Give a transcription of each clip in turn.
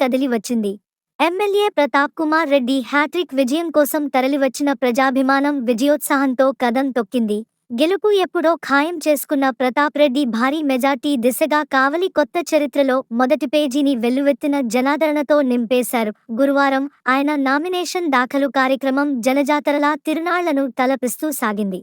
కదిలి వచ్చింది. MLA Pratap Kumar Reddy hat trick విజయం కోసం తరలివచ్చిన ప్రజాభిమానం విజయోత్సాహంతో కదం తొక్కింది. గెలుపు ఎప్పుడో ఖాయం చేసుకున్న ప్రతాప్ రెడ్డి భారీ మెజార్టీ దిశగా కావలి కొత్త చరిత్రలో మొదటి పేజీని వెల్లువెత్తిన జనాదరణతో నింపేశారు. గురువారం ఆయన నామినేషన్ దాఖలు కార్యక్రమం జనజాతరలా తిరునాళ్ళను తలపిస్తూ సాగింది.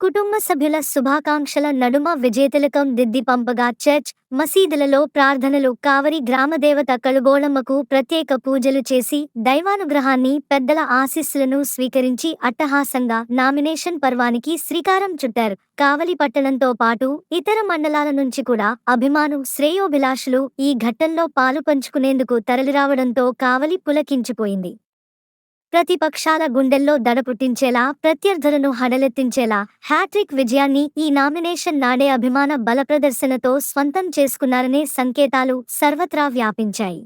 కుటుంబ సభ్యుల శుభాకాంక్షల నడుమ విజేతలకం దిద్ది పంపగా చర్చ్ మసీదులలో ప్రార్థనలు కావరి గ్రామదేవత కళుగోళమ్మకు ప్రత్యేక పూజలు చేసి దైవానుగ్రహాన్ని పెద్దల ఆశీస్సులను స్వీకరించి అట్టహాసంగా నామినేషన్ పర్వానికి శ్రీకారం చుట్టారు. కావలి పట్టణంతో పాటు ఇతర మండలాల నుంచి కూడా అభిమాను శ్రేయోభిలాషులు ఈ ఘట్టంలో పాలు పంచుకునేందుకు తరలిరావడంతో కావలి పులకించిపోయింది. ప్రతిపక్షాల గుండెల్లో దడ పుట్టించేలా ప్రత్యర్థులను హడలెత్తించేలా హ్యాట్రిక్ విజయాన్ని ఈ నామినేషన్ నాడే అభిమాన బలప్రదర్శనతో స్వంతం చేసుకున్నారనే సంకేతాలు సర్వత్రా వ్యాపించాయి.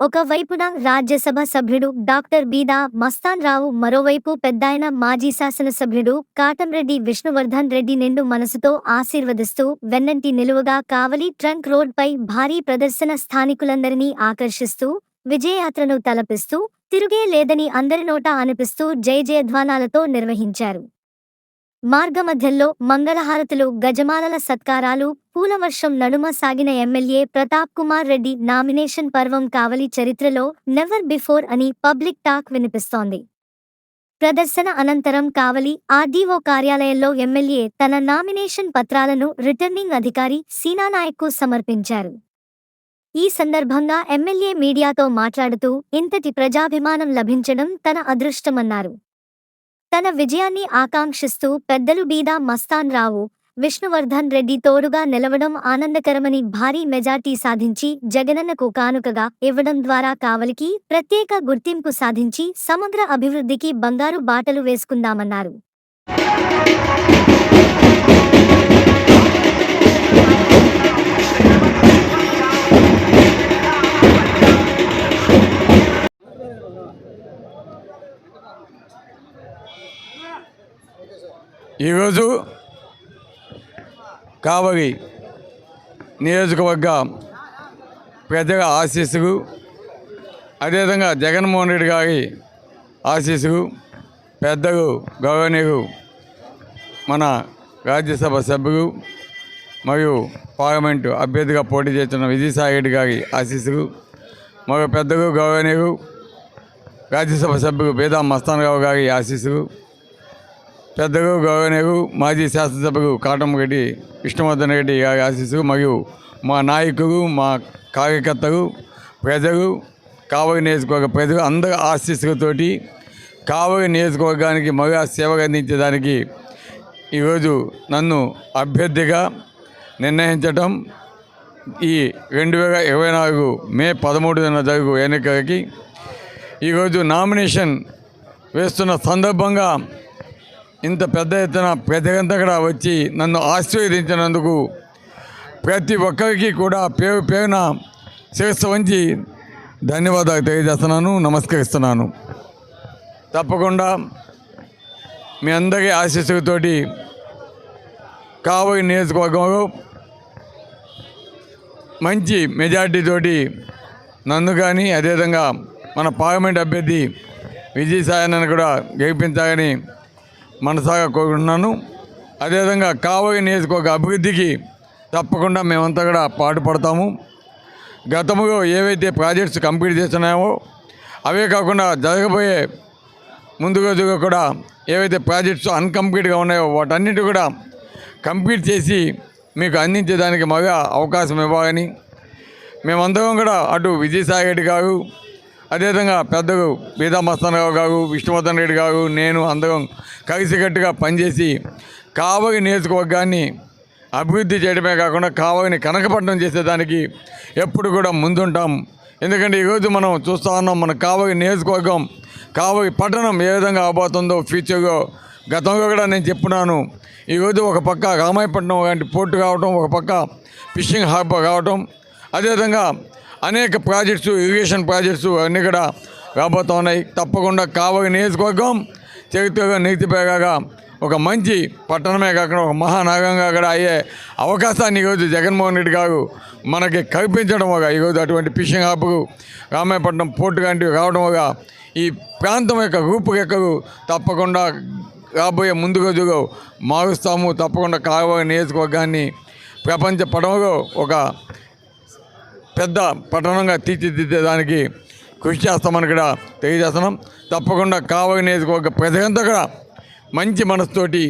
ఒకవైపున రాజ్యసభ సభ్యుడు డాక్టర్ బీదా మస్తాన్ రావు మరోవైపు పెద్దాయన మాజీ శాసనసభ్యుడు కాటంరెడ్డి విష్ణువర్ధన్ రెడ్డి నిండు మనసుతో ఆశీర్వదిస్తూ వెన్నంటి నిలువగా కావలి ట్రంక్ రోడ్పై భారీ ప్రదర్శన స్థానికులందరినీ ఆకర్షిస్తూ విజయయాత్రను తలపిస్తూ తిరుగే లేదని అందరి నోటా అనిపిస్తూ జయజయధ్వానాలతో నిర్వహించారు. మార్గమధ్యంలో మంగళహారతులు గజమాలల సత్కారాలు పూలవర్షం నడుమ సాగిన ఎమ్మెల్యే ప్రతాప్ కుమార్ రెడ్డి నామినేషన్ పర్వం కావలి చరిత్రలో నెవర్ బిఫోర్ అని పబ్లిక్ టాక్ వినిపిస్తోంది. ప్రదర్శన అనంతరం కావలి ఆర్డీఓ కార్యాలయంలో ఎమ్మెల్యే తన నామినేషన్ పత్రాలను రిటర్నింగ్ అధికారి సీనానాయక్కు సమర్పించారు. ఈ సందర్భంగా ఎమ్మెల్యే మీడియాతో మాట్లాడుతూ ఇంతటి ప్రజాభిమానం లభించడం తన అదృష్టమన్నారు. తన విజయాన్ని ఆకాంక్షిస్తూ పెద్దలు బీదా మస్తాన్ రావు విష్ణువర్ధన్ రెడ్డి తోడుగా నిలవడం ఆనందకరమని భారీ మెజార్టీ సాధించి జగనన్నకు కానుకగా ఇవ్వడం ద్వారా కావలికి ప్రత్యేక గుర్తింపు సాధించి సమగ్ర అభివృద్ధికి బంగారు బాటలు వేసుకుందామన్నారు. ఈరోజు కావలి నియోజకవర్గ ప్రజల ఆశీస్సులు అదేవిధంగా జగన్మోహన్ రెడ్డి గారి ఆశీస్సులు పెద్దలు గౌరవనీయులు మన రాజ్యసభ సభ్యులు మరియు పార్లమెంటు అభ్యర్థిగా పోటీ చేస్తున్న విజయసాయి రెడ్డి గారి ఆశీస్సులు మరో పెద్దలు గౌరవనీయులు రాజ్యసభ సభ్యులు బేదా మస్తానరావు గారి ఆశీస్సులు పెద్దలు గౌరవనీయులు మాజీ శాస్త్రసభకు కాటమ్మ గడ్డి విష్ణువర్ధన్ రెడ్డి ఆశీస్సు మరియు మా నాయకులు మా కార్యకర్తలు ప్రజలు కావలి నియోజకవర్గ ప్రజలు అందరి ఆశీస్సులతోటి కావలి నియోజకవర్గానికి మరో సేవగా అందించడానికి ఈరోజు నన్ను అభ్యర్థిగా నిర్ణయించటం ఈ రెండు వేల ఇరవై నాలుగు మే పదమూడున జరుగు ఎన్నికలకి ఈరోజు నామినేషన్ వేస్తున్న సందర్భంగా ఇంత పెద్ద ఎత్తున ప్రజలంతా వచ్చి నన్ను ఆశీర్వదించినందుకు ప్రతి ఒక్కరికి కూడా పేరు పేరున శిరస్సు వంచి ధన్యవాదాలు తెలియజేస్తున్నాను నమస్కరిస్తున్నాను. తప్పకుండా మీ అందరి ఆశీస్సులతోటి కావలి నియోజకవర్గంలో మంచి మెజార్టీతోటి నన్ను కానీ అదేవిధంగా మన పార్లమెంట్ అభ్యర్థి విజయసాయనని కూడా గెలిపించాలని మనసాగా కోరుకుంటున్నాను అదేవిధంగా కావలి నియోజకవర్గ అభివృద్ధికి తప్పకుండా మేమంతా కూడా పాటుపడతాము. గతంలో ఏవైతే ప్రాజెక్ట్స్ కంప్లీట్ చేస్తున్నాయో అవే కాకుండా జరగబోయే ముందు రోజుగా కూడా ఏవైతే ప్రాజెక్ట్స్ అన్కంప్లీట్గా ఉన్నాయో వాటన్నిటి కూడా కంప్లీట్ చేసి మీకు అందించేదానికి మగ అవకాశం ఇవ్వాలని మేమందరం కూడా అటు విజయసాయి రెడ్డి గారు అదేవిధంగా పెద్ద బీదా గారు విష్ణువర్ధన్ రెడ్డి గారు నేను అందరం కలిసికట్టుగా పనిచేసి కావలి నియోజకవర్గాన్ని అభివృద్ధి చేయడమే కాకుండా కావలిని కనకపట్నం చేసేదానికి ఎప్పుడు కూడా ముందుంటాం. ఎందుకంటే ఈరోజు మనం చూస్తూ ఉన్నాం మన కావలి నియోజకవర్గం కావలి పట్టణం ఏ విధంగా అవబోతుందో ఫ్యూచర్లో గతంలో కూడా నేను చెప్పున్నాను. ఈరోజు ఒక పక్క రామాయపట్నం లాంటి పోర్టు కావటం ఒక పక్క ఫిషింగ్ హార్బర్ కావటం అదేవిధంగా అనేక ప్రాజెక్ట్స్ ఇరిగేషన్ ప్రాజెక్ట్స్ అన్నీ కూడా రాబోతున్నాయి తప్పకుండా కావలి నియోజకవర్గం చరిత్రగా నీతిపేగా ఒక మంచి పట్టణమే కాకుండా ఒక మహానగరంగా కూడా అయ్యే అవకాశాన్ని ఈరోజు జగన్మోహన్ రెడ్డి గారు మనకి కల్పించడం ఒక ఈరోజు అటువంటి ఫిషింగ్ హాబ్కు రామాయపట్నం పోర్టు లాంటివి రావడం ఈ ప్రాంతం యొక్క రూపురేఖలు తప్పకుండా రాబోయే ముందు రోజులో మారుస్తాము. తప్పకుండా కావలి నియోజకవర్గాన్ని ప్రపంచ పటంలో ఒక పెద్ద పట్టణంగా తీర్చిదిద్దేదానికి కృషి చేస్తామని కూడా తెలియజేస్తున్నాం. తప్పకుండా కావలి నియోజకవర్గ ప్రజలంతా కూడా మంచి మనసుతోటి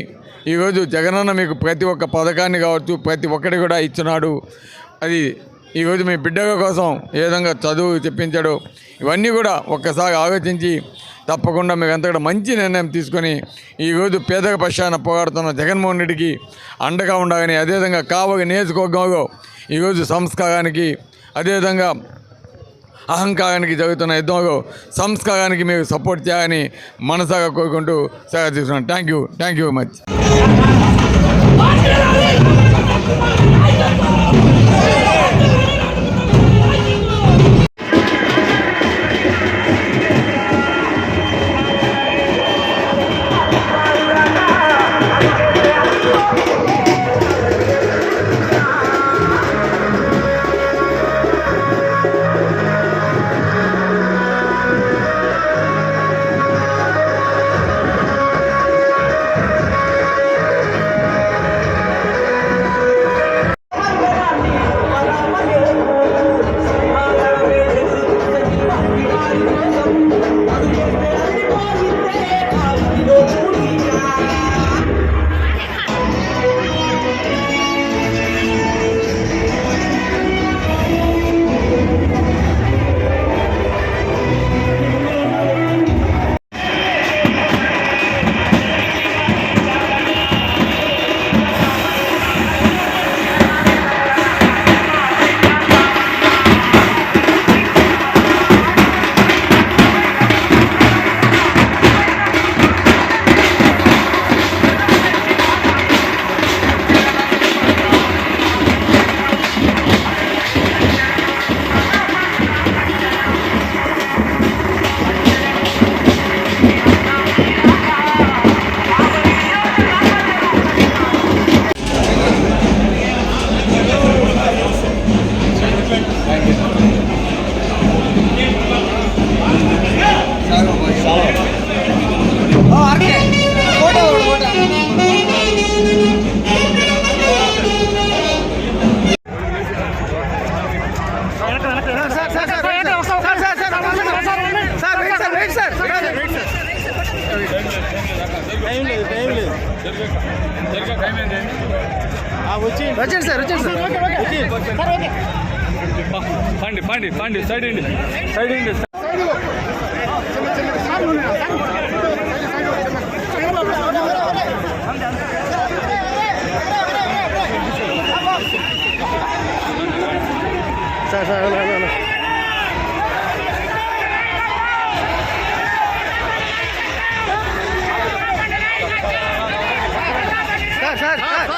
ఈరోజు జగనన్న మీకు ప్రతి ఒక్క పథకాన్ని కావచ్చు ప్రతి ఒక్కటి కూడా ఇచ్చినాడు. అది ఈరోజు మీ బిడ్డల కోసం ఏ విధంగా చదువు చెప్పించాడు ఇవన్నీ కూడా ఒక్కసారి ఆలోచించి తప్పకుండా మీకు అంతా కూడా మంచి నిర్ణయం తీసుకొని ఈరోజు పేదల పక్షాన పోరాడుతున్న జగన్మోహన్ రెడ్డికి అండగా ఉండాలని అదేవిధంగా కావలి నియోజకవర్గంలో ఈరోజు సంస్కారానికి అదేవిధంగా అహంకారానికి జరుగుతున్న యుద్ధంలో సంస్కారానికి మీరు సపోర్ట్ చేయాలని మనసాగా కోరుకుంటూ సేవ తీసుకున్నాను. Thank you thank you much పండి పండి పండి సైడ్ అండి సైడ్ అండి sir sir hello hello sir sir sir